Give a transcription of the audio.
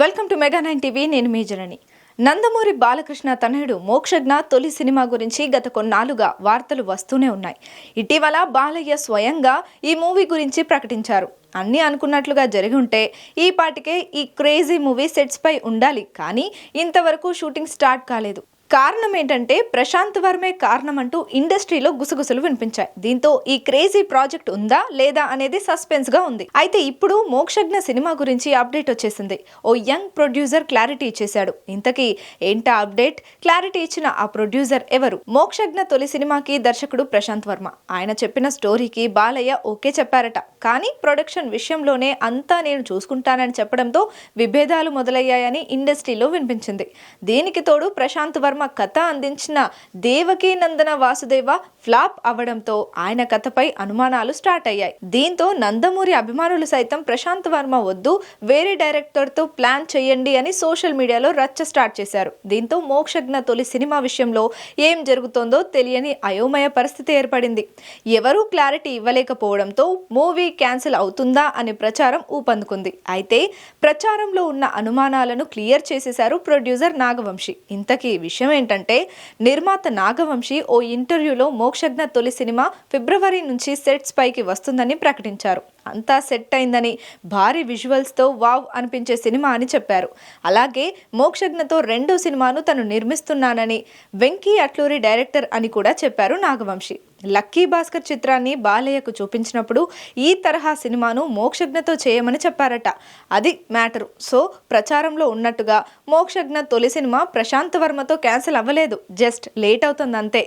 Welcome to mega nine TV నేను మీ జనని. నందమూరి బాలకృష్ణ తనయుడు మోక్షజ్ఞ తొలి సినిమా గురించి గత కొన్నాళ్ళుగా వార్తలు వస్తూనే ఉన్నాయి. ఇటీవల బాలయ్య స్వయంగా ఈ మూవీ గురించి ప్రకటించారు. అన్నీ అనుకున్నట్లుగా జరిగి ఉంటే ఈ పాటికే ఈ క్రేజీ మూవీ సెట్స్ పై ఉండాలి. కానీ ఇంతవరకు షూటింగ్ స్టార్ట్ కాలేదు. కారణం ఏంటంటే ప్రశాంత్ వర్మే కారణం అంటూ ఇండస్ట్రీలో గుసగుసలు వినిపించాయి. దీంతో ఈ క్రేజీ ప్రాజెక్ట్ ఉందా లేదా అనేది సస్పెన్స్గా ఉంది. అయితే ఇప్పుడు మోక్షజ్ఞ సినిమా గురించి అప్డేట్ వచ్చేసింది. ఓ యంగ్ ప్రొడ్యూసర్ క్లారిటీ ఇచ్చేశాడు. ఇంతకీ ఏంటా అప్డేట్? క్లారిటీ ఇచ్చిన ఆ ప్రొడ్యూసర్ ఎవరు? మోక్షజ్ఞ తొలి సినిమాకి దర్శకుడు ప్రశాంత్ వర్మ. ఆయన చెప్పిన స్టోరీకి బాలయ్య ఓకే చెప్పారట. కానీ ప్రొడక్షన్ విషయంలోనే అంతా నేను చూసుకుంటానని చెప్పడంతో విభేదాలు మొదలయ్యాయని ఇండస్ట్రీలో వినిపించింది. దీనికి తోడు ప్రశాంత్ వర్మ కథ అందించిన దేవకీ నందన వాసుదేవ ఫ్లాప్ అవ్వడంతో ఆయన కథపై అనుమానాలు స్టార్ట్ అయ్యాయి. దీంతో నందమూరి అభిమానులు సైతం ప్రశాంత్ వర్మ వద్దు వేరే డైరెక్టర్తో ప్లాన్ చేయండి అని సోషల్ మీడియాలో రచ్చ స్టార్ట్ చేశారు. దీంతో మోక్షజ్ఞ తొలి సినిమా విషయంలో ఏం జరుగుతోందో తెలియని అయోమయ పరిస్థితి ఏర్పడింది. ఎవరూ క్లారిటీ ఇవ్వలేకపోవడంతో మూవీ క్యాన్సిల్ అవుతుందా అనే ప్రచారం ఊపందుకుంది. అయితే ప్రచారంలో ఉన్న అనుమానాలను క్లియర్ చేసేశారు ప్రొడ్యూసర్ నాగవంశి. ఇంతకీ విషయం ఏంటంటే నిర్మాత నాగవంశి ఓ ఇంటర్వ్యూలో మోక్షజ్ఞ తొలి సినిమా ఫిబ్రవరి నుంచి సెట్స్ పైకి వస్తుందని ప్రకటించారు. అంతా సెట్ అయిందని భారీ విజువల్స్తో వావ్ అనిపించే సినిమా అని చెప్పారు. అలాగే మోక్షజ్ఞతో రెండో సినిమాను తను నిర్మిస్తున్నానని వెంకీ అట్లూరి డైరెక్టర్ అని కూడా చెప్పారు నాగవంశి. లక్కీ భాస్కర్ చిత్రాన్ని బాలయ్యకు చూపించినప్పుడు ఈ తరహా సినిమాను మోక్షజ్ఞతో చేయమని చెప్పారట. అది మ్యాటరు. సో ప్రచారంలో ఉన్నట్టుగా మోక్షజ్ఞ తొలి సినిమా ప్రశాంత్ వర్మతో క్యాన్సిల్ అవ్వలేదు. జస్ట్ లేట్ అవుతుంది అంతే